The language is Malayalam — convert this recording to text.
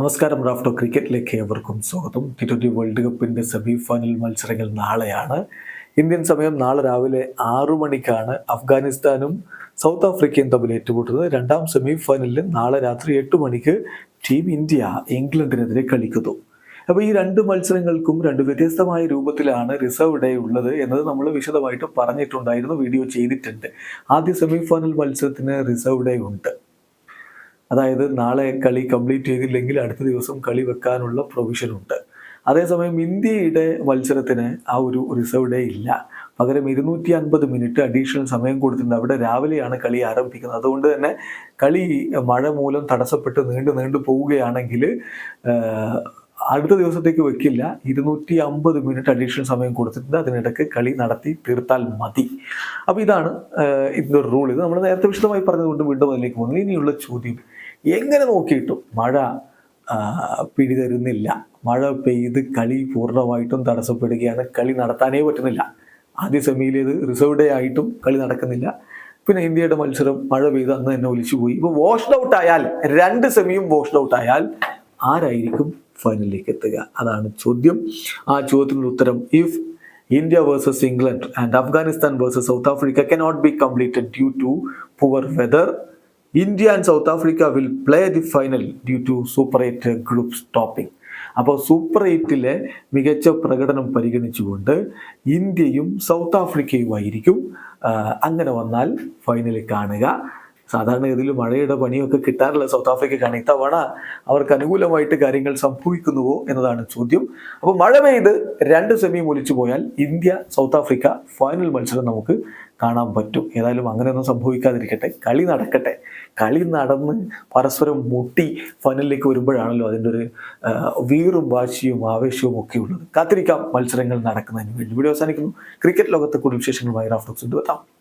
നമസ്കാരം. റാഫ്റ്റോ ക്രിക്കറ്റിലേക്ക് ഏവർക്കും സ്വാഗതം. ടി ട്വന്റി വേൾഡ് കപ്പിന്റെ സെമി ഫൈനൽ മത്സരങ്ങൾ നാളെയാണ്. ഇന്ത്യൻ സമയം നാളെ രാവിലെ ആറു മണിക്കാണ് അഫ്ഗാനിസ്ഥാനും സൗത്ത് ആഫ്രിക്കയും തമ്മിൽ ഏറ്റുമുട്ടുന്നത്. രണ്ടാം സെമി ഫൈനലിൽ നാളെ രാത്രി എട്ട് മണിക്ക് ടീം ഇന്ത്യ ഇംഗ്ലണ്ടിനെതിരെ കളിക്കുന്നു. അപ്പോൾ ഈ രണ്ട് മത്സരങ്ങൾക്കും രണ്ട് വ്യത്യസ്തമായ രൂപത്തിലാണ് റിസർവ് ഡേ ഉള്ളത് എന്നത് നമ്മൾ വിശദമായിട്ട് പറഞ്ഞിട്ടുണ്ടായിരുന്നു വീഡിയോ ചെയ്തിട്ടുണ്ട്. ആദ്യ സെമി ഫൈനൽ മത്സരത്തിന് റിസർവ് ഡേ ഉണ്ട്. അതായത് നാളെ കളി കംപ്ലീറ്റ് ചെയ്തില്ലെങ്കിൽ അടുത്ത ദിവസം കളി വെക്കാനുള്ള പ്രൊവിഷൻ ഉണ്ട്. അതേസമയം ഇന്ത്യയുടെ മത്സരത്തിന് ആ ഒരു റിസർവ് ഡേ ഇല്ല. പകരം ഇരുന്നൂറ്റി അൻപത് മിനിറ്റ് അഡീഷണൽ സമയം കൊടുത്തിട്ടുണ്ട്. അവിടെ രാവിലെയാണ് കളി ആരംഭിക്കുന്നത്. അതുകൊണ്ട് തന്നെ കളി മഴ മൂലം തടസ്സപ്പെട്ട് നീണ്ടു നീണ്ടു പോവുകയാണെങ്കിൽ അടുത്ത ദിവസത്തേക്ക് വെക്കില്ല. ഇരുന്നൂറ്റി അമ്പത് മിനിറ്റ് അഡീഷണൽ സമയം കൊടുത്തിട്ടുണ്ട്. അതിനിടയ്ക്ക് കളി നടത്തി തീർത്താൽ മതി. അപ്പോൾ ഇതാണ് ഇതിന്റെ റൂൾ ഇത് നമ്മൾ നേരത്തെ വിശദമായി പറഞ്ഞതുകൊണ്ട് വീണ്ടും അതിലേക്ക് പോകുന്നു ഇനിയുള്ള ചോദ്യം. എങ്ങനെ നോക്കിയിട്ടും മഴ പിടിതരുന്നില്ല. മഴ പെയ്ത് കളി പൂർണമായിട്ടും തടസ്സപ്പെടുകയാണ്. കളി നടത്താനേ പറ്റുന്നില്ല. ആദ്യ സെമിയിലേത് റിസർവ് ഡേ ആയിട്ടും കളി നടക്കുന്നില്ല. പിന്നെ ഇന്ത്യയുടെ മത്സരം മഴ പെയ്ത് അന്ന് തന്നെ ഒലിച്ചു പോയി ഇപ്പോൾ വാഷ്ഡ് ഔട്ട് ആയാൽ രണ്ട് സെമിയും വാഷ്ഡ് ഔട്ട് ആയാൽ ആരായിരിക്കും ഫൈനലിലേക്ക് എത്തുക. അതാണ് ചോദ്യം. ആ ചോദ്യത്തിനുള്ള ഉത്തരം if India versus England and Afghanistan versus South Africa cannot be completed due to poor weather India and South Africa will play the final due to super eight group stopping അപ്പോൾ സൂപ്പർ എയ്റ്റിലെ മികച്ച പ്രകടനം പരിഗണിച്ചുകൊണ്ട് ഇന്ത്യയും സൗത്ത് ആഫ്രിക്കയുമായിരിക്കും അങ്ങനെ വന്നാൽ ഫൈനലിൽ കാണുക. സാധാരണഗതിയിൽ മഴയുടെ പണിയൊക്കെ കിട്ടാറുള്ള സൗത്ത് ആഫ്രിക്കക്കാണ് ഇത്തവണ അവർക്ക് അനുകൂലമായിട്ട് കാര്യങ്ങൾ സംഭവിക്കുന്നുവോ എന്നതാണ് ചോദ്യം. അപ്പോൾ മഴ പെയ്ത് രണ്ട് സെമി ഒലിച്ചു പോയാൽ ഇന്ത്യ സൗത്ത് ആഫ്രിക്ക ഫൈനൽ മത്സരം നമുക്ക് കാണാൻ പറ്റും. ഏതായാലും അങ്ങനെയൊന്നും സംഭവിക്കാതിരിക്കട്ടെ. കളി നടക്കട്ടെ. കളി നടന്ന് പരസ്പരം മുട്ടി ഫൈനലിലേക്ക് വരുമ്പോഴാണല്ലോ അതിന്റെ ഒരു വീറും വാശിയും ആവേശവും ഒക്കെ ഉള്ളത്. കാത്തിരിക്കാം മത്സരങ്ങൾ നടക്കുന്നതിന് വേണ്ടി. വീഡിയോ അവസാനിക്കുന്നു. ക്രിക്കറ്റ് ലോകത്തെ കൂടുതൽ വിശേഷങ്ങളുമായി റാഫ്റ്റോക്സ് എത്താം.